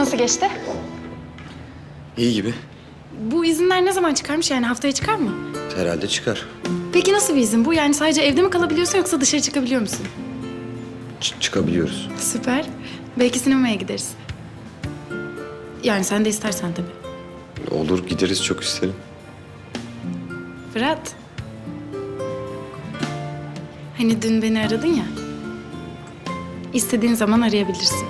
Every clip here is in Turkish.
Nasıl geçti? İyi gibi. Bu izinler ne zaman çıkarmış yani haftaya çıkar mı? Herhalde çıkar. Peki nasıl bir izin bu? Yani sadece evde mi kalabiliyorsun yoksa dışarı çıkabiliyor musun? Ç- çıkabiliyoruz. Süper. Belki sinemaya gideriz. Yani sen de istersen tabii. Olur gideriz çok isterim. Fırat. Hani dün beni aradın ya. İstediğin zaman arayabilirsin.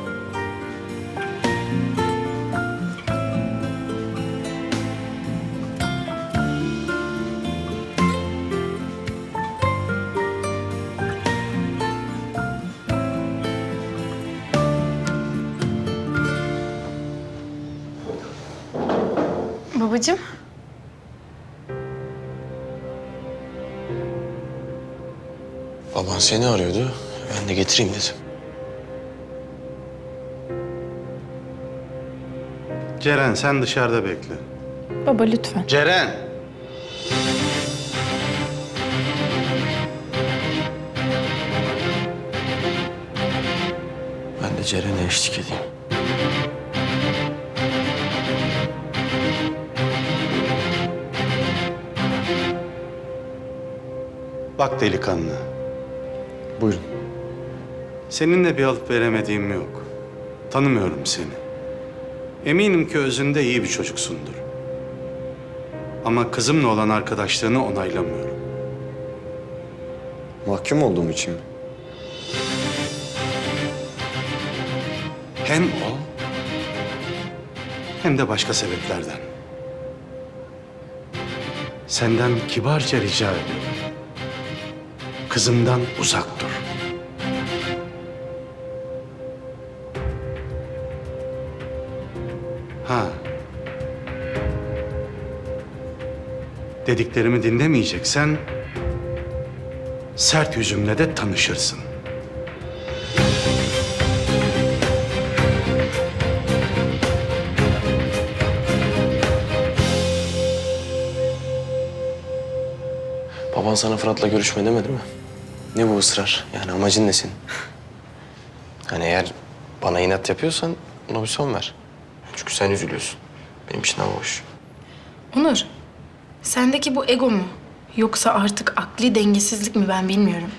Babacığım. Baban seni arıyordu. Ben de getireyim dedim. Ceren sen dışarıda bekle. Baba lütfen. Ceren! Ben de Ceren'e eşlik edeyim. Bak delikanlı. Buyurun. Seninle bir alıp veremediğim yok. Tanımıyorum seni. Eminim ki özünde iyi bir çocuksundur. Ama kızımla olan arkadaşlığını onaylamıyorum. Mahkum olduğum için mi? Hem o hem de başka sebeplerden. Senden kibarca rica ediyorum. Kızımdan uzak dur. Ha. Dediklerimi dinlemeyeceksen sert yüzümle de tanışırsın. Baban sana Fırat'la görüşme demedi mi? Ne bu ısrar? Yani amacın ne senin? Hani eğer bana inat yapıyorsan buna bir son ver. Çünkü sen üzülüyorsun. Benim için hava hoş. Onur, sendeki bu ego mu? Yoksa artık akli dengesizlik mi ben bilmiyorum.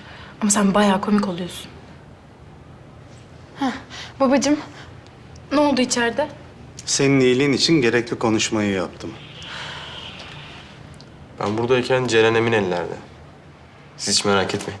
Ama sen bayağı komik oluyorsun. Heh, babacığım, ne oldu içeride? Senin iyiliğin için gerekli konuşmayı yaptım. Ben buradayken Ceren emin ellerde. Siz hiç merak etmeyin.